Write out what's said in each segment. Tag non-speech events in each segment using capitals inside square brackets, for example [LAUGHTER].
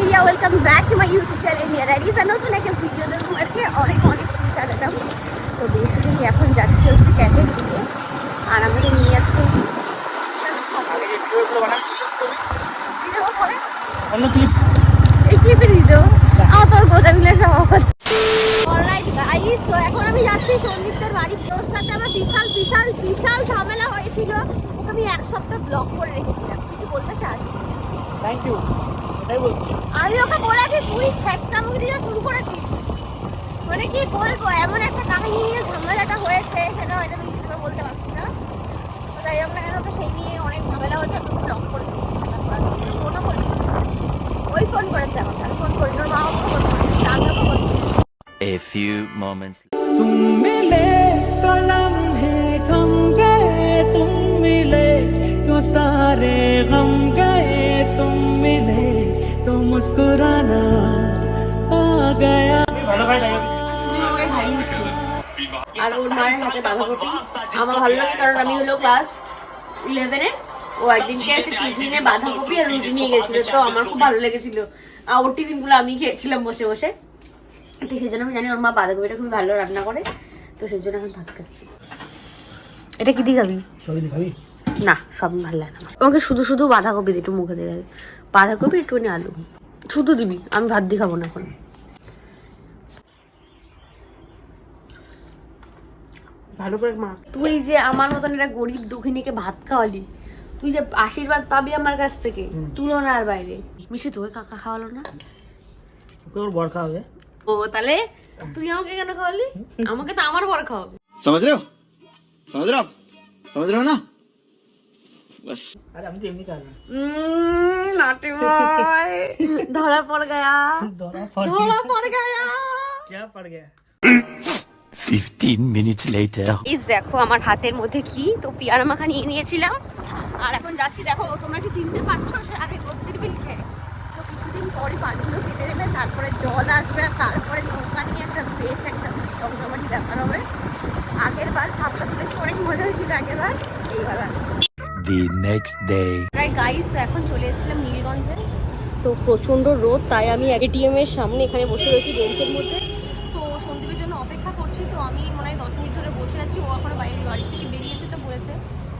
Media welcome back to my YouTube channel নিয়ে ready নতুন একটা ভিডিওতে তোমাদেরকে অনেক অনেক স্বাগতম তো বেসিক্যালি এখন যাচ্ছি হচ্ছে ক্যাফের দিকে আর আমাকে নিয়ে যাচ্ছে? অন্য ক্লিপ এই ক্লিপে দিয়ে দেবো। আমার তোর গোজা মিলে সব হচ্ছে গাইস তো এখন আমি যাচ্ছি সন্দীপদের বাড়ি। ওর সাথে আমার বিশাল বিশাল বিশাল ঝামেলা হয়েছিল। ওকে আমি এক সপ্তাহ ব্লক করে রেখেছিলাম। কিছু বলতে চাস? থ্যাংক ইউ আমি ওকে বলেছি তুই ছ্যাঁচড়ামুখি দিয়ে শুরু করেছিস মানে কি বলবো এমন একটা কাহিনী নিয়ে ঝামেলাটা হয়েছে সেটা হয়তো আমি ইউটিউবে বলতে পারছি না তো যাই হোক না কেন তো সেই নিয়ে অনেক ঝামেলা হচ্ছে আমি ব্লক করে দিয়েছি ফোনও করেছি ওই ফোন করেছে আমাকে আমি ফোন করি ওর মা ওকে ফোন করেছে আমি ওকে ফোন করি A few moments तुम मिले तो लम्हे थम गए तुम मिले तो सारे गम गए तुम मिले तो मुस्कुराना आ गया ভালো ভাই আর ওর মায়ের হাতে বাঁধাকপি আমার ভালো লাগে কারণ আমি হলো ক্লাস ইলেভেনে ও একদিনকে একটা টিফিনে বাঁধাকপি আর রুটি নিয়ে গেছিল তো আমার খুব ভালো লেগেছিল আর ওর টিফিনগুলো আমি খেয়েছিলাম বসে বসে তো সেই জন্য আমি জানি ওর মা বাঁধাকপিটা খুবই ভালো রান্না করে তো সেই জন্য এখন ভাত খাচ্ছি এটা কি দিয়ে খাবি সবই খাবি না সব ভালো লাগে না আমাকে শুধু শুধু বাঁধাকপি একটু মুখে দিয়ে লাগে বাঁধাকপি একটুখানি আলু। শুধু দিবি আমি ভাত দিয়ে খাব না এখন। ভালো করে মা। তুই যে আমার মতন একটা গরিব দুঃখিনীকে ভাত খাওয়ালি তুই যে আশীর্বাদ পাবি আমার কাছ থেকে তুলনার বাইরে। মিশে তোকে কাকা খাওয়ালো না? তোর বর খাওয়াবে। ও তাহলে তুই আমাকে কেন খাওয়ালি? আমাকে তো আমার বর খাওয়াবে। সমাজ রেও সমাজ রেও সমাজ রেও না। समझ रहे हो ना बस আরে আমি তো এমনি খাবো উম, নাটে ভাই ধরা পড় গয়া ধরা পড় ধরা পড় গয়া क्या पड़ गया 15 minutes later. ইস দেখো আমার হাতের মধ্যে কি তো পিয়ারা মাখা নিয়ে নিয়েছিলাম আর এখন যাচ্ছি দেখো তোমরা কি চিনতে পারছো সে আগে রোদ্দির বিলছে তো কিছুদিন পরে পানিগুলো কেটে দেবে তারপরে জল আসবে আর তারপরে নৌকা নিয়ে একটা বেশ একটা জমজমাটি ব্যাপার হবে আগের বার সাপলা তুলেছি অনেক মজা হয়েছিল আগের বার এইবার আসবে Day. প্রায় গাইস তো এখন চলে এসেছিলাম নীলগঞ্জে। তো প্রচণ্ড রোদ, তাই আমি এটিএম এর সামনে এখানে বসে রয়েছি বেঞ্চের মধ্যে। তো সন্দীপের জন্য অপেক্ষা করছি, তো আমি মনে হয় দশ মিনিট ধরে বসে আছি। ও এখন বাইরে বাড়ি থেকে বেরিয়েছে তো বলেছে,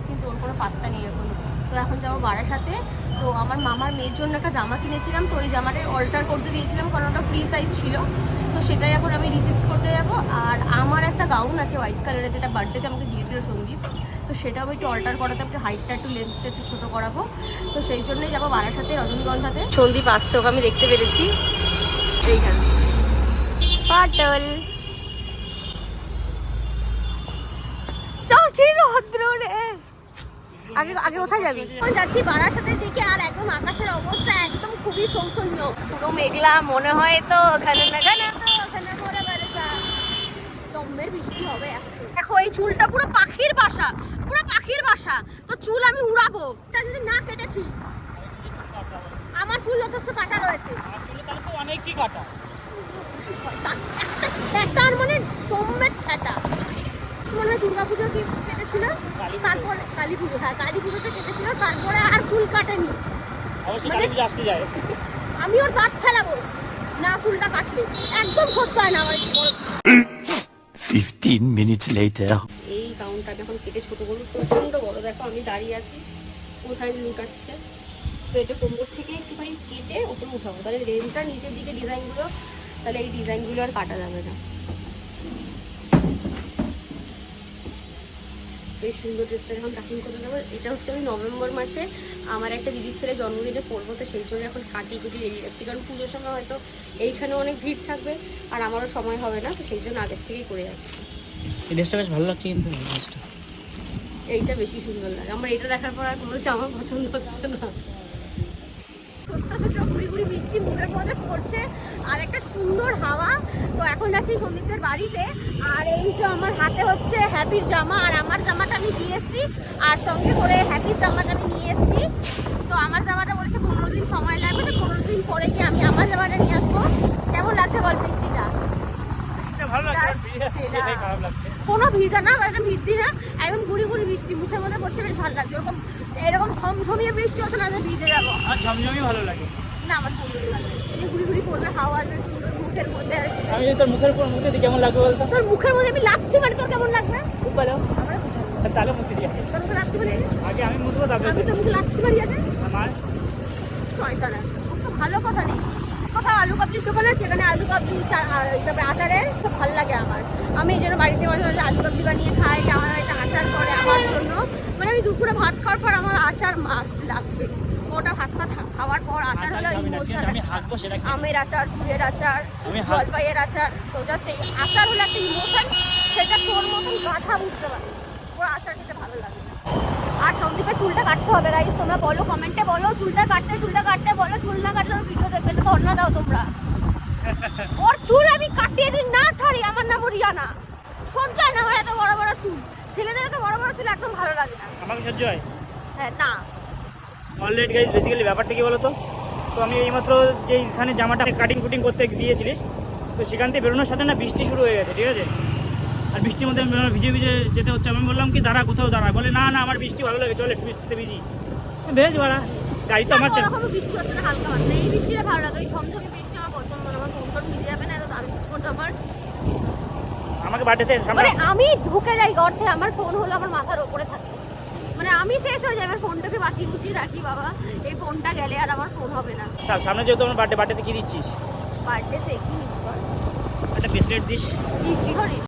কিন্তু ওর কোনো পাত্তা নেই এখন। তো এখন যাব বারাসাতে। তো আমার মামার মেয়ের জন্য একটা জামা কিনেছিলাম, তো ওই জামাটাই অল্টার করতে দিয়েছিলাম, কারণ ওটা ফ্রি সাইজ ছিল। সেটাই এখন আমি রিসিভ করতে যাব। আর আমার একটা গাউন আছে হোয়াইট কালারের যেটা বার্থডেতে আমাকে দিয়েছিল সন্দীপ। তো সেটাও একটু অল্টার করাতে, একটু হাইটটা একটু লেন্থটা একটু ছোটো করাবো। তো সেই জন্যই যাব বারাসাতে, রজনীগন্ধাতে। সন্দীপ আসছে, ওকে আমি দেখতে পেরেছি। এইখানে। পাটল। আগে আগে কোথায় যাবি? যাচ্ছি বারাসাতের দিকে, আর একদম আকাশের অবস্থা একদম খুবই শোচনীয়। পুরো মেঘলা মনে হয় তো ওখানে না তো ওখানে পরে বারাসা জম্মের বৃষ্টি হবে দেখো এই চুলটা পুরো পাখির বাসা পুরো পাখির বাসা। তো চুল আমি উড়াবো। তা যদি না কেটেছি আমার চুল যথেষ্ট কাটা রয়েছে। কাটা। তা- একটা ফ্যাটার মানে জম্মের ফ্যাটা। মনে হয় দুর্গা পুজো কি কেটেছিল? তারপরে কালী পুজো হ্যাঁ কালী পুজোতে কেটেছিল তারপরে আর চুল কাটেনি। আমি ওর দাঁত ফেলাবো। না চুলটা কাটলে। একদম সহ্য হয় না আমার 15 minutes later. এই গাউনটা আমি এখন কেটে ছোট করব প্রচণ্ড বড়। দেখো আমি দাঁড়িয়ে আছি কোথায় লুটাচ্ছে তো এটা কোমর থেকে একটুখানি কেটে ওপরে উঠাবো। তাহলে রেঞ্জটা নিচের দিকে ডিজাইনগুলো তাহলে এই ডিজাইনগুলো আর কাটা যাবে না। এই সুন্দর ড্রেসটা এখন কাটিং করে দেবো এটা হচ্ছে আমি নভেম্বর মাসে আমার একটা দিদির ছেলে জন্মদিনে পরবো তো সেই জন্য এখন কাটিয়ে কুটি রেডি যাচ্ছি কারণ পুজোর সময় হয়তো এইখানে অনেক ভিড় থাকবে আর আমারও সময় হবে না তো সেই জন্য আগের থেকেই করে যাচ্ছি এই ড্রেসটা বেশ ভালো লাগছে কিন্তু এইটা বেশি সুন্দর লাগে। আমার এটা দেখার পর আর কোনো জামা পছন্দ হচ্ছে না। ছোট্ট ছোট্ট ঘুরি ঘুরি বৃষ্টি মুখের মধ্যে পড়ছে আর একটা সুন্দর হাওয়া। তো এখন যাচ্ছি সন্দীপদের বাড়িতে। আর এই যে আমার হাতে হচ্ছে হ্যাপির জামা আর আমার জামাটা আমি দিয়ে এসেছি। আর সঙ্গে করে হ্যাপির জামাটা আমি নিয়ে এসেছি। তো আমার জামাটা বলেছে পনেরো দিন সময় লাগবে তো পনেরো দিন পরে গিয়ে আমি আমার জামাটা নিয়ে আসব। কেমন লাগছে বল বৃষ্টিটা? কোনো ভিজা না একদম ভিজছি না। একদম গুড়ি গুড়ি বৃষ্টি মুখের মধ্যে পড়ছে বেশ ভালো লাগছে। ওরকম এরকম ঝমঝমিয়ে বৃষ্টি হচ্ছে না ভিজে যাব। আর ঝমঝমই ভালো লাগে। না আমার ছমছমি ভালো লাগে। করবে হাওয়া আসবে সুন্দর মুখের মধ্যে আমি যদি তোর মুখের উপর মুখে দিই কেমন লাগবে বলতো? তোর মুখের মধ্যে আমি লাগতে পারি তোর কেমন লাগবে? খুব ভালো। তাহলে মুখে দিয়ে তোর মুখে লাগতে পারি আগে? আমি তারপরে আমি তোর মুখে লাগতে পারি আগে? আমার? শয়তানা খুব তো ভালো কথা নেই কোথাও আলু কাবলির দোকান আছে? আলু কাবলি চা- আর তারপরে আচারের খুব ভালো লাগে আমার। আমি এই জন্য বাড়িতে মাঝে মাঝে আলু কাবলি বানিয়ে খাই। আমার বাড়িতে আচার করে আমার জন্য। মানে আমি দুপুরে ভাত খাওয়ার পর আমার আচার মাস্ট লাগবে। ওটা ভাত ভাত খাওয়ার পর আচার আচার হলো ইমোশন। আমের আচার ফুলের আচার জলপাইয়ের আচার। তো জাস্ট এই আচার হলো একটা ইমোশন সেটা তোর মতন গাধা বুঝতে পারে ওর আচার খেতে ভালো লাগে আর সন্দীপের চুলটা কাটতে হবে গাইস তোমরা বলো কমেন্টে বলো চুলটা কাটতে চুলটা কাটতে বলো চুল না কাটলে ভিডিও দেখবে তো ধর্ণা দাও তোমরা। [LAUGHS] ওর চুল আমি কাটিয়ে দিন না ছাড়ি আমার নাম রিয়ানা সহ্য না আমার এত বড় বড় চুল। ছেলেদের এত বড় বড় চুল একদম ভালো লাগে না। আমাকে সহ্য হয়? হ্যাঁ না। অলরেডি গাইজ বেসিক্যালি ব্যাপারটা কি বলতো? তো তো আমি এইমাত্র যে এখানে জামাটা কাটিং কুটিং করতে দিয়েছিলিস তো সেখান থেকে বেরোনোর সাথে না বৃষ্টি শুরু হয়ে গেছে ঠিক আছে? আর বৃষ্টির মধ্যে আমি ভিজে ভিজে যেতে হচ্ছে আমি বললাম কি দাঁড়া কোথাও দাঁড়া। বলে না না আমার বৃষ্টি ভালো লাগে চলে বৃষ্টিতে ভিজি। ভেজ ভাড়া গাড়ি তো আমার বৃষ্টি হচ্ছে না হালকা মাত্রা এই বৃষ্টিটা ভালো লাগে ওই ঝমঝমে বৃষ্টি আমার পছন্দ না আমার ফোন ভিজে যাবে না তো আমি ফোনটা আমার। আমাকে বাড়িতে মানে আমি ঢুকে যাই অর্থে আমার ফোন হলো আমার মাথার ওপরে থাকে। মানে আমি শেষ হয়ে আমার ফোনটাকে বাঁচিয়ে বুচিয়ে রাখি বাবা। এই ফোনটা গেলে আর আমার ফোন হবে না। সা- সামনে যেহেতু আমার বার্থডে বার্থডেতে কি দিচ্ছিস? বার্থডেতে কি একটা ব্রেসলেট দিস। কি শ্রীহরি?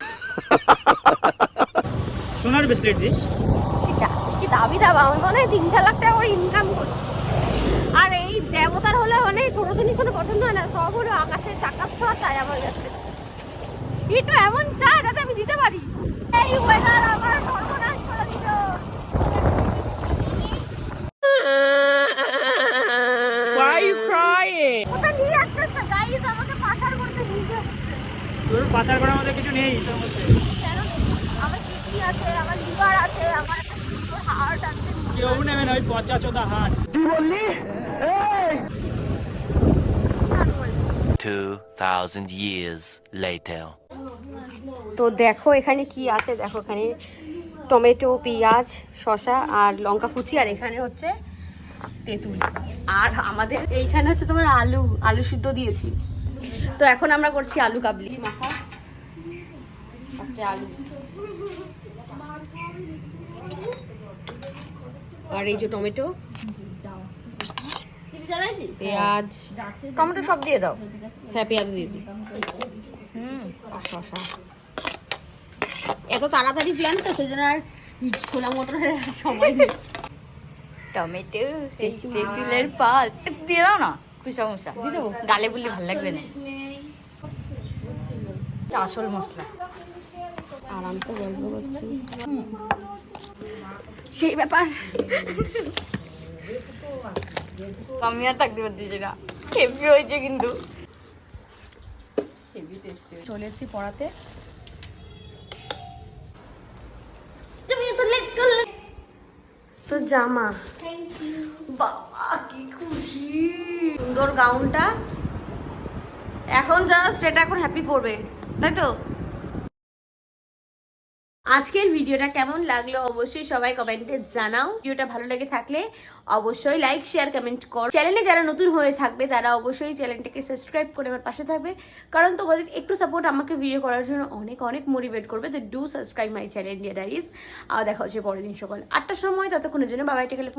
সোনার ব্রেসলেট দিস। কি দাবি দাবা আমি মনে হয় তিন চার লাখ টাকা করে ইনকাম করি। আর এই দেবতার হলে মানে ছোট জিনিস কোনো পছন্দ হয় না সব হলো আকাশের চাকার ছোঁয়া চাই আমার কাছে। একটু এমন চা যাতে আমি দিতে পারি। এই ওয়েদার আমার you crying? ওটা নিয়ে যাচ্ছে গাইস আমাকে পাচার করতে নিয়ে যাচ্ছে তোর পাচার করার মধ্যে কিছু নেই তোর মধ্যে কেন নেই? আমার কিডনি আছে আমার লিভার আছে আমার একটা সুন্দর হার্ট আছে কেউ নেবে না ওই পচা চোদা হাট 2,000 years later. তো দেখো এখানে কি আছে দেখো এখানে টমেটো পেঁয়াজ শসা আর লঙ্কা কুচি আর এখানে হচ্ছে তেঁতুল আর আমাদের এইখানে হচ্ছে তোমার আলু আলু সিদ্ধ দিয়েছি। তো এখন আমরা করছি আলু কাবলি। আলু। আর এই যে টমেটো। পেঁয়াজ। টমেটো সব দিয়ে দাও। হ্যাঁ পেঁয়াজ দিয়ে দিই। এত তাড়াতাড়ি প্ল্যান তো, সেই জন্য আর ছোলা মটরের আর সময় টমেটো তেঁতুলের পাত দিয়ে দাও না খুশা মশা দিয়ে দেবো। গালে বললে ভালো লাগবে না। আসল মশলা। আরামসে গল্প করছি। সেই ব্যাপার। আমি আর থাকতে পারতেছি না। হেভি হয়েছে কিন্তু। চলে এসেছি পড়াতে। জামা। বাবা কি খুশি। সুন্দর গাউনটা। এখন জাস্ট এটা এখন হ্যাপি পড়বে তাই তো? আজকের ভিডিওটা কেমন লাগল অবশ্যই সবাই কমেন্টে জানাও। ভিডিওটা ভালো লেগে থাকলে অবশ্যই লাইক শেয়ার কমেন্ট কর। চ্যানেলে যারা নতুন হয়ে থাকবে, তারা অবশ্যই চ্যানেলটাকে সাবস্ক্রাইব করে আমার পাশে থাকবে। কারণ তোমাদের একটু সাপোর্ট আমাকে ভিডিও করার জন্য অনেক অনেক মোটিভেট করবে। তো do subscribe my channel India dice আর দেখা হচ্ছে পরের দিন সকাল আটটার সময়। ততক্ষণের জন্য বাবাই টেকেলে